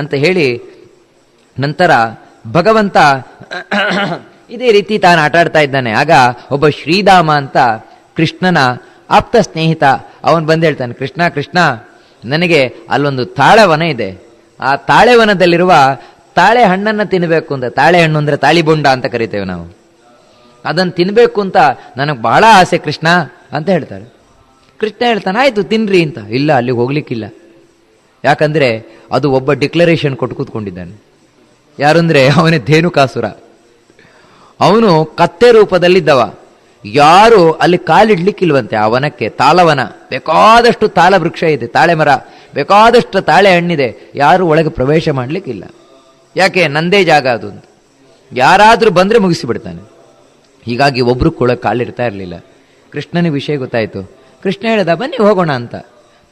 ಅಂತ ಹೇಳಿ ನಂತರ ಭಗವಂತ ಇದೇ ರೀತಿ ತಾನು ಆಟಾಡ್ತಾ ಇದ್ದಾನೆ. ಆಗ ಒಬ್ಬ ಶ್ರೀಧಾಮ ಅಂತ ಕೃಷ್ಣನ ಆಪ್ತ ಸ್ನೇಹಿತ ಅವನು ಬಂದು ಹೇಳ್ತಾನೆ, ಕೃಷ್ಣ ಕೃಷ್ಣ, ನನಗೆ ಅಲ್ಲೊಂದು ತಾಳೆವನ ಇದೆ. ಆ ತಾಳೆವನದಲ್ಲಿರುವ ತಾಳೆ ಹಣ್ಣನ್ನು ತಿನ್ನಬೇಕು ಅಂತ, ತಾಳೆ ಹಣ್ಣು ಅಂದರೆ ತಾಳಿಬೊಂಡ ಅಂತ ಕರಿತೇವೆ ನಾವು. ಅದನ್ನು ತಿನ್ನಬೇಕು ಅಂತ ನನಗೆ ಬಹಳ ಆಸೆ ಕೃಷ್ಣ ಅಂತ ಹೇಳ್ತಾರೆ. ಕೃಷ್ಣ ಹೇಳ್ತಾನೆ, ಆಯಿತು, ತಿನ್ರಿ ಅಂತ. ಇಲ್ಲ, ಅಲ್ಲಿಗೆ ಹೋಗ್ಲಿಕ್ಕಿಲ್ಲ. ಯಾಕಂದ್ರೆ ಅದು ಒಬ್ಬ ಡಿಕ್ಲರೇಷನ್ ಕೊಟ್ಟು ಕೂತ್ಕೊಂಡಿದ್ದಾನೆ. ಯಾರಂದ್ರೆ ಅವನೇ ಧೇನುಕಾಸುರ. ಅವನು ಕತ್ತೆ ರೂಪದಲ್ಲಿದ್ದವ. ಯಾರು ಅಲ್ಲಿ ಕಾಲಿಡ್ಲಿಕ್ಕಿಲ್ವಂತೆ ಆ ವನಕ್ಕೆ, ತಾಳವನ. ಬೇಕಾದಷ್ಟು ತಾಳ ವೃಕ್ಷ ಇದೆ, ತಾಳೆ ಮರ. ಬೇಕಾದಷ್ಟು ತಾಳೆ ಹಣ್ಣಿದೆ. ಯಾರು ಒಳಗೆ ಪ್ರವೇಶ ಮಾಡಲಿಕ್ಕಿಲ್ಲ. ಯಾಕೆ? ನಂದೇ ಜಾಗ ಅದು ಯಾರಾದರೂ ಬಂದರೆ ಮುಗಿಸಿಬಿಡ್ತಾನೆ. ಹೀಗಾಗಿ ಒಬ್ರು ಕೂಡ ಕಾಲಿಡ್ತಾ ಇರಲಿಲ್ಲ. ಕೃಷ್ಣನ ವಿಷಯ ಗೊತ್ತಾಯಿತು. ಕೃಷ್ಣ ಹೇಳಿದ, ಬನ್ನಿ ಹೋಗೋಣ ಅಂತ.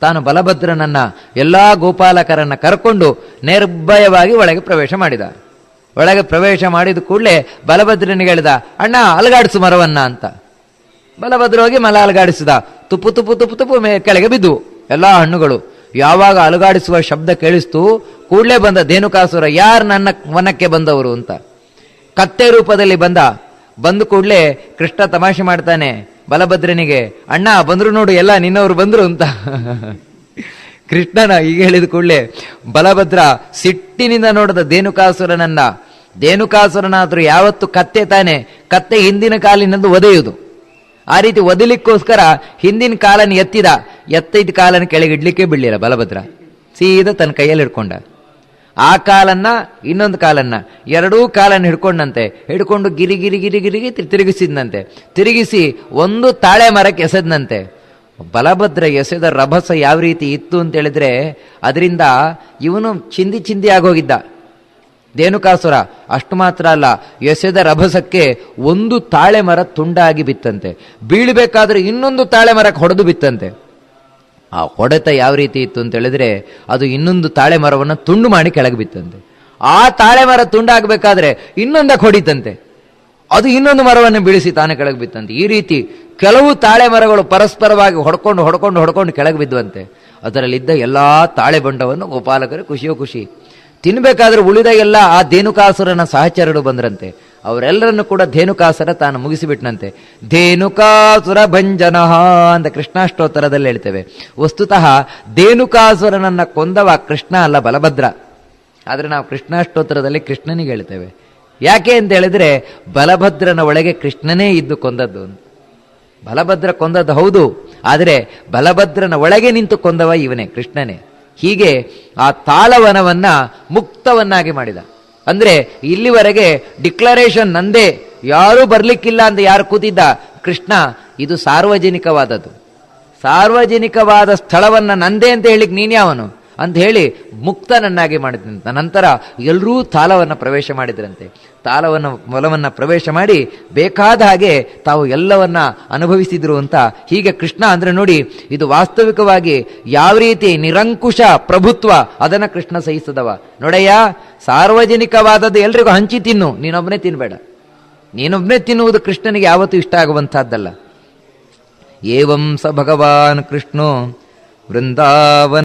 ತಾನು ಬಲಭದ್ರನನ್ನ ಎಲ್ಲ ಗೋಪಾಲಕರನ್ನ ಕರ್ಕೊಂಡು ನಿರ್ಭಯವಾಗಿ ಒಳಗೆ ಪ್ರವೇಶ ಮಾಡಿದ. ಒಳಗೆ ಪ್ರವೇಶ ಮಾಡಿದ ಕೂಡಲೇ ಬಲಭದ್ರನಿಗೆ ಹೇಳಿದ, ಅಣ್ಣ, ಅಲಗಾಡಿಸು ಮರವನ್ನ ಅಂತ. ಬಲಭದ್ರ ಹೋಗಿ ಮಲ ಅಲಗಾಡಿಸಿದ. ತುಪ್ಪು ತುಪ್ಪು ತುಪ್ಪು ತುಪ್ಪು ಮೇ ಕೆಳಗೆ ಬಿದ್ದುವು ಎಲ್ಲ ಹಣ್ಣುಗಳು. ಯಾವಾಗ ಅಲುಗಾಡಿಸುವ ಶಬ್ದ ಕೇಳಿಸ್ತು, ಕೂಡಲೇ ಬಂದ ಧೇನುಕಾಸುರ ಯಾರು ನನ್ನ ವನಕ್ಕೆ ಬಂದವರು ಅಂತ. ಕತ್ತೆ ರೂಪದಲ್ಲಿ ಬಂದ. ಬಂದು ಕೂಡಲೇ ಕೃಷ್ಣ ತಮಾಷೆ ಮಾಡ್ತಾನೆ ಬಲಭದ್ರನಿಗೆ, ಅಣ್ಣ, ಬಂದ್ರು ನೋಡು, ಎಲ್ಲ ನಿನ್ನವರು ಬಂದ್ರು ಅಂತ. ಕೃಷ್ಣನ ಈಗ ಹೇಳಿದ ಕೂಡಲೇ, ಬಲಭದ್ರ, ಸಿಟ್ಟಿನಿಂದ ನೋಡಿದ ದೇನುಕಾಸುರನನ್ನ, ದೇನುಕಾಸುರನಾದ್ರೂ ಯಾವತ್ತು ಕತ್ತೆ ತಾನೆ, ಕತ್ತೆ ಹಿಂದಿನ ಕಾಲಿನಂದು ಒದೆಯುವುದು ಆ ರೀತಿ ಒದಲಿಕ್ಕೋಸ್ಕರ ಹಿಂದಿನ ಕಾಲನ್ನು ಎತ್ತಿದ ಎತ್ತಿದ ಕಾಲನ್ನು ಕೆಳಗಿಡ್ಲಿಕ್ಕೆ ಬಿಡಲಿಲ್ಲ ಬಲಭದ್ರ. ಸೀದಾ ತನ್ನ ಕೈಯಲ್ಲಿ ಹಿಡ್ಕೊಂಡ ಆ ಕಾಲನ್ನ, ಇನ್ನೊಂದು ಕಾಲನ್ನ, ಎರಡೂ ಕಾಲನ್ನು ಹಿಡ್ಕೊಂಡಂತೆ, ಹಿಡ್ಕೊಂಡು ಗಿರಿ ಗಿರಿ ಗಿರಿ ಗಿರಿಗೆ ತಿ- ತಿರುಗಿಸಿದ್ನಂತೆ. ತಿರುಗಿಸಿ ಒಂದು ತಾಳೆ ಮರಕ್ಕೆ ಎಸೆದಂತೆ ಬಲಭದ್ರ ಎಸೆದ ರಭಸ ಯಾವ ರೀತಿ ಇತ್ತು ಅಂತ ಹೇಳಿದ್ರೆ, ಅದರಿಂದ ಇವನು ಚಿಂದಿ ಚಿಂದಿ ಆಗೋಗಿದ್ದ. ದೇನುಕಾಸುರ, ಅಷ್ಟು ಮಾತ್ರ ಅಲ್ಲ, ಎಸೆದ ರಭಸಕ್ಕೆ ಒಂದು ತಾಳೆ ಮರ ತುಂಡಾಗಿ ಬಿತ್ತಂತೆ. ಬೀಳಬೇಕಾದ್ರೆ ಇನ್ನೊಂದು ತಾಳೆ ಮರಕ್ಕೆ ಹೊಡೆದು ಬಿತ್ತಂತೆ. ಆ ಹೊಡೆತ ಯಾವ ರೀತಿ ಇತ್ತು ಅಂತ ಹೇಳಿದ್ರೆ ಅದು ಇನ್ನೊಂದು ತಾಳೆ ಮರವನ್ನು ತುಂಡು ಮಾಡಿ ಕೆಳಗೆ ಬಿತ್ತಂತೆ. ಆ ತಾಳೆ ಮರ ತುಂಡಾಗಬೇಕಾದ್ರೆ ಇನ್ನೊಂದಕ್ಕೆ ಹೊಡಿತಂತೆ. ಅದು ಇನ್ನೊಂದು ಮರವನ್ನು ಬೀಳಿಸಿ ತಾನೇ ಕೆಳಗೆ ಬಿತ್ತಂತೆ. ಈ ರೀತಿ ಕೆಲವು ತಾಳೆ ಮರಗಳು ಪರಸ್ಪರವಾಗಿ ಹೊಡ್ಕೊಂಡು ಹೊಡ್ಕೊಂಡು ಹೊಡ್ಕೊಂಡು ಕೆಳಗೆ ಬಿದ್ದುವಂತೆ. ಅದರಲ್ಲಿದ್ದ ಎಲ್ಲ ತಾಳೆ ಬಂಡವನ್ನು ಗೋಪಾಲಕರು ಖುಷಿಯೋ ಖುಷಿ. ತಿನ್ನಬೇಕಾದ್ರೆ ಉಳಿದ ಎಲ್ಲ ಆ ದೇನುಕಾಸುರನ ಸಹಚರರು ಬಂದ್ರಂತೆ. ಅವರೆಲ್ಲರನ್ನು ಕೂಡ ಧೇನುಕಾಸರ ತಾನು ಮುಗಿಸಿಬಿಟ್ಟನಂತೆ ಧೇನುಕಾಸುರ ಭಂಜನ ಅಂತ ಕೃಷ್ಣಾಷ್ಟೋತ್ತರದಲ್ಲಿ ಹೇಳ್ತೇವೆ. ವಸ್ತುತಃ ಧೇನುಕಾಸುರನನ್ನ ಕೊಂದವ ಕೃಷ್ಣ ಅಲ್ಲ ಬಲಭದ್ರ. ಆದರೆ ನಾವು ಕೃಷ್ಣಾಷ್ಟೋತ್ತರದಲ್ಲಿ ಕೃಷ್ಣನಿಗೆ ಹೇಳ್ತೇವೆ. ಯಾಕೆ ಅಂತ ಹೇಳಿದ್ರೆ ಬಲಭದ್ರನ ಒಳಗೆ ಕೃಷ್ಣನೇ ಇದ್ದು ಕೊಂದದ್ದು ಬಲಭದ್ರ ಕೊಂದದ್ದು ಹೌದು, ಆದರೆ ಬಲಭದ್ರನ ಒಳಗೆ ನಿಂತು ಕೊಂದವ ಇವನೇ ಕೃಷ್ಣನೇ. ಹೀಗೆ ಆ ತಾಳವನವನ್ನ ಮುಕ್ತವನ್ನಾಗಿ ಮಾಡಿದ. ಅಂದ್ರೆ ಇಲ್ಲಿವರೆಗೆ ಡಿಕ್ಲರೇಷನ್ ನಂದೇ ಯಾರೂ ಬರ್ಲಿಕ್ಕಿಲ್ಲ ಅಂತ ಯಾರು ಕೂತಿದ್ದ? ಕೃಷ್ಣ, ಇದು ಸಾರ್ವಜನಿಕವಾದದ್ದು. ಸಾರ್ವಜನಿಕವಾದ ಸ್ಥಳವನ್ನ ನಂದೇ ಅಂತ ಹೇಳಿಕ್ ನೀನ್ಯಾವನು ಅಂತ ಹೇಳಿ ಮುಕ್ತನನ್ನಾಗಿ ಮಾಡಿದಂತ ನಂತರ ಎಲ್ಲರೂ ತಾಲವನ್ನು ಪ್ರವೇಶ ಮಾಡಿದ್ರಂತೆ. ತಾಲವನ್ನು, ಮೊಲವನ್ನು ಪ್ರವೇಶ ಮಾಡಿ ಬೇಕಾದ ಹಾಗೆ ತಾವು ಎಲ್ಲವನ್ನ ಅನುಭವಿಸಿದ್ರು ಅಂತ ಹೀಗೆ ಕೃಷ್ಣ ಅಂದರೆ ನೋಡಿ, ಇದು ವಾಸ್ತವಿಕವಾಗಿ ಯಾವ ರೀತಿ ನಿರಂಕುಶ ಪ್ರಭುತ್ವ ಅದನ್ನು ಕೃಷ್ಣ ಸಹಿಸದವ. ನೋಡಯ್ಯ ಸಾರ್ವಜನಿಕವಾದದ್ದು ಎಲ್ರಿಗೂ ಹಂಚಿ ತಿನ್ನು. ನೀನೊಬ್ಬನೇ ತಿನ್ಬೇಡ. ನೀನೊಬ್ಬನೇ ತಿನ್ನುವುದು ಕೃಷ್ಣನಿಗೆ ಯಾವತ್ತೂ ಇಷ್ಟ ಆಗುವಂತಹದ್ದಲ್ಲ ಏವಂ ಸ ಭಗವಾನ್ ಕೃಷ್ಣೋ ವೃಂದಾವನ